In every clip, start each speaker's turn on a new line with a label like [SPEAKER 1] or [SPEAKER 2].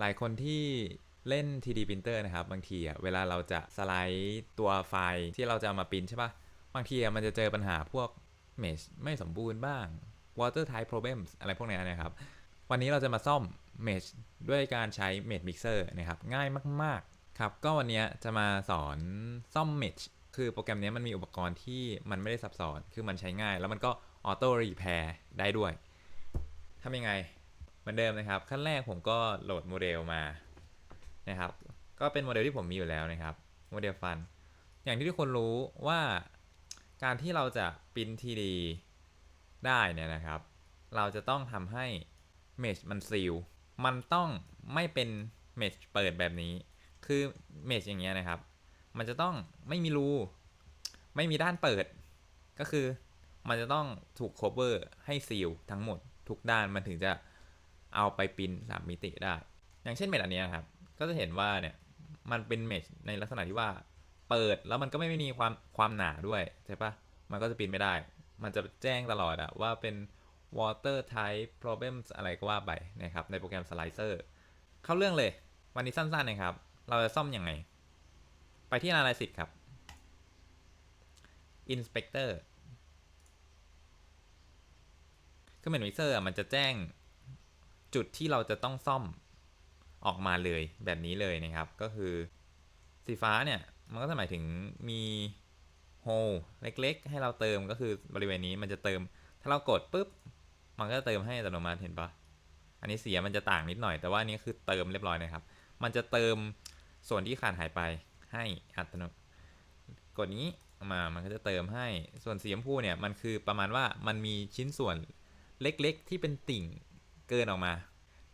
[SPEAKER 1] หลายคนที่เล่น 3D printer นะครับ บางทีอะเวลาเราจะสไลด์ตัวไฟล์ที่เราจะเอามาปริ้นใช่ปะบางทีอะมันจะเจอปัญหาพวก mesh ไม่สมบูรณ์บ้าง water type problems อะไรพวกนี้นะครับ วันนี้เราจะมาซ่อม mesh ด้วยการใช้ mesh mixer นะครับ ง่ายมาก ๆ ครับ ก็วันนี้จะมาสอนซ่อม mesh คือโปรแกรมนี้มันมีอุปกรณ์ที่มันไม่ได้ซับซ้อน คือมันใช้ง่าย แล้วมันก็ auto repair ได้ด้วยทำยังไง เหมือนเดิมนะครับ ขั้นแรกผมก็โหลดโมเดลมานะครับ ก็เป็นโมเดลที่ผมมีอยู่แล้วนะครับโมเดลฟัน อย่างที่ทุกคนรู้ว่าการที่เราจะปริ้นทีดีได้เนี่ยนะครับ เราจะต้องทำให้เมชมันซีลมันต้องไม่เป็นเมชเปิดแบบนี้ คือเมชอย่างเงี้ยนะครับ มันจะต้องไม่มีรู ไม่มีด้านเปิด ก็คือมันจะต้องถูก cover ให้ซีลทั้งหมดทุกด้านมันถึงจะ เอาไปปรินสามมิติได้ อย่างเช่นเมชอันนี้ยครับ ก็จะเห็นว่าเนี่ยมันเป็นเมชในลักษณะที่ว่าเปิดแล้วมันก็ไม่มีความความหนาด้วยใช่ปะมันก็จะปรินไม่ได้ มันจะแจ้งตลอดอะว่าเป็น water type problems อะไรก็ว่าไปนะครับในโปรแกรม slicer เข้าเรื่องเลย วันนี้สั้นๆนะครับ เราจะซ่อมยังไง ไปที่ analysis ครับ inspector คือ mesh mixer อะมันจะแจ้ง จุดที่เราจะต้องซ่อมออกมาเลยแบบนี้เลยนะครับ ก็คือสีฟ้าเนี่ย มันก็จะหมายถึงมีโฮเล็ก ๆ ให้เราเติมก็คือบริเวณนี้มันจะเติม ถ้าเรากดปุ๊บ มันก็จะเติมให้อัตโนมัติเห็นปะอันนี้เสียมันจะต่างนิดหน่อยแต่ว่านนี้คือเติมเรียบร้อยนะครับ มันจะเติมส่วนที่ขาดหายไปให้อัตโนมัติกดนี้มามันก็จะเติมให้ส่วนสีชมพูเนี่ยมันคือประมาณว่ามันมีชิ้นส่วนเล็กๆ ที่เป็นติ่ง เกินออกมา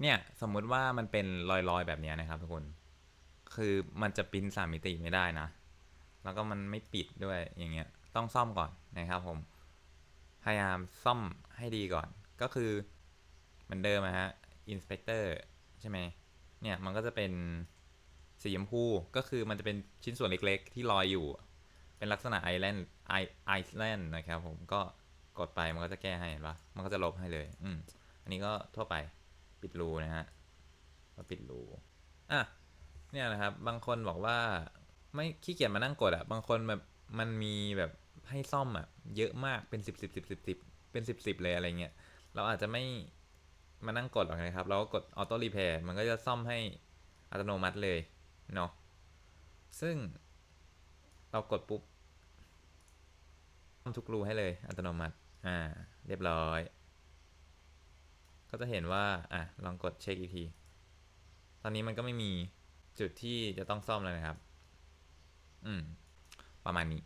[SPEAKER 1] เนี่ยสมมุติว่ามันเป็นรอยๆแบบนี้นะครับทุกคน คือมันจะปิ้นสามมิติไม่ได้นะ แล้วก็มันไม่ปิดด้วยอย่างเงี้ย ต้องซ่อมก่อนนะครับผม พยายามซ่อมให้ดีก่อน ก็คือเหมือนเดิมนะฮะ inspector ใช่ไหมเนี่ยมันก็จะเป็นสีชมพูก็คือมันจะเป็นชิ้นส่วนเล็กๆ ที่ลอยอยู่ เป็นลักษณะไอแลนด์ไอไอแลนด์นะครับผมก็กดไปมันก็จะแก้ให้เห็นปะมันก็จะลบให้เลย อืม นนี้ก็ทั่วไปปิดรูนะฮะก็ปิดรูอะเนี่ยนะครับ บางคนบอกว่าไม่ขี้เกียจมานั่งกดอะบางคนแบบมันมีแบบให้ซ่อมอะเยอะมากเป็นสิบสิบสิบสิบสิบเป็นสิบสิบเลยอะไรเงี้ยเราอาจจะไม่มานั่งกดหรอกนะครับ เราก็กดออโต้รีเพย์มันก็จะซ่อมให้อัตโนมัติเลยเนาะซึ่งเรากดปุ๊บซ่อมทุกรูให้เลยอัตโนมัติ อ่า เรียบร้อย ก็จะเห็นว่า อะ ลองกดเช็คอีกที ตอนนี้มันก็ไม่มีจุดที่จะต้องซ่อมแล้วนะครับ อืม ประมาณนี้